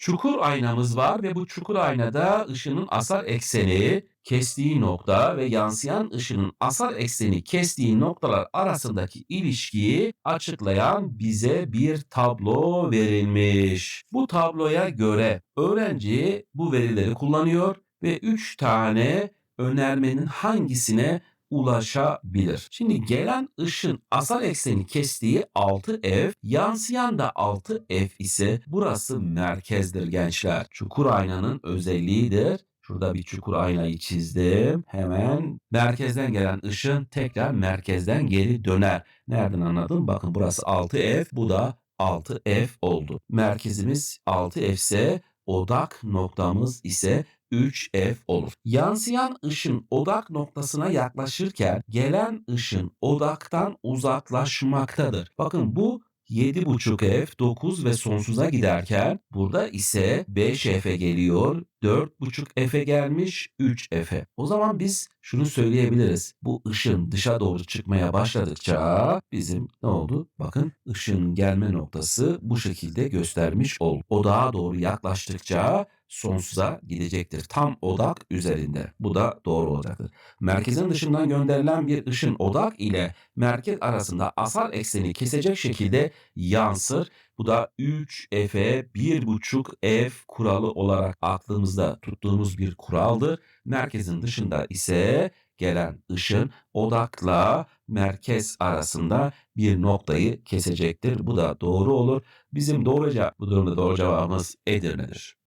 çukur aynamız var ve bu çukur aynada ışının asal ekseni kestiği nokta ve yansıyan ışının asal ekseni kestiği noktalar arasındaki ilişkiyi açıklayan bize bir tablo verilmiş. Bu tabloya göre öğrenci bu verileri kullanıyor ve 3 tane önermenin hangisine ulaşabilir. Şimdi gelen ışın asal ekseni kestiği 6F, yansıyan da 6F ise burası merkezdir gençler. Çukur aynanın özelliğidir. Şurada bir çukur aynayı çizdim. Hemen merkezden gelen ışın tekrar merkezden geri döner. Nereden anladın? Bakın burası 6F, bu da 6F oldu. Merkezimiz 6F ise odak noktamız ise 3F olur. Yansıyan ışın odak noktasına yaklaşırken gelen ışın odaktan uzaklaşmaktadır. Bakın bu 7,5F, 9 ve sonsuza giderken burada ise 5F'e geliyor, 4,5F'e gelmiş, 3F'e. O zaman biz şunu söyleyebiliriz. Bu ışın dışa doğru çıkmaya başladıkça bizim ne oldu? Bakın ışın gelme noktası bu şekilde göstermiş ol. Odağa doğru yaklaştıkça sonsuza gidecektir. Tam odak üzerinde. Bu da doğru olacaktır. Merkezin dışından gönderilen bir ışın odak ile merkez arasında asal ekseni kesecek şekilde yansır. Bu da 3F'e 1,5F kuralı olarak aklımızda tuttuğumuz bir kuraldır. Merkezin dışında ise gelen ışın odakla merkez arasında bir noktayı kesecektir. Bu da doğru olur. Bizim doğru cevap, bu durumda doğru cevabımız Edirne'dir.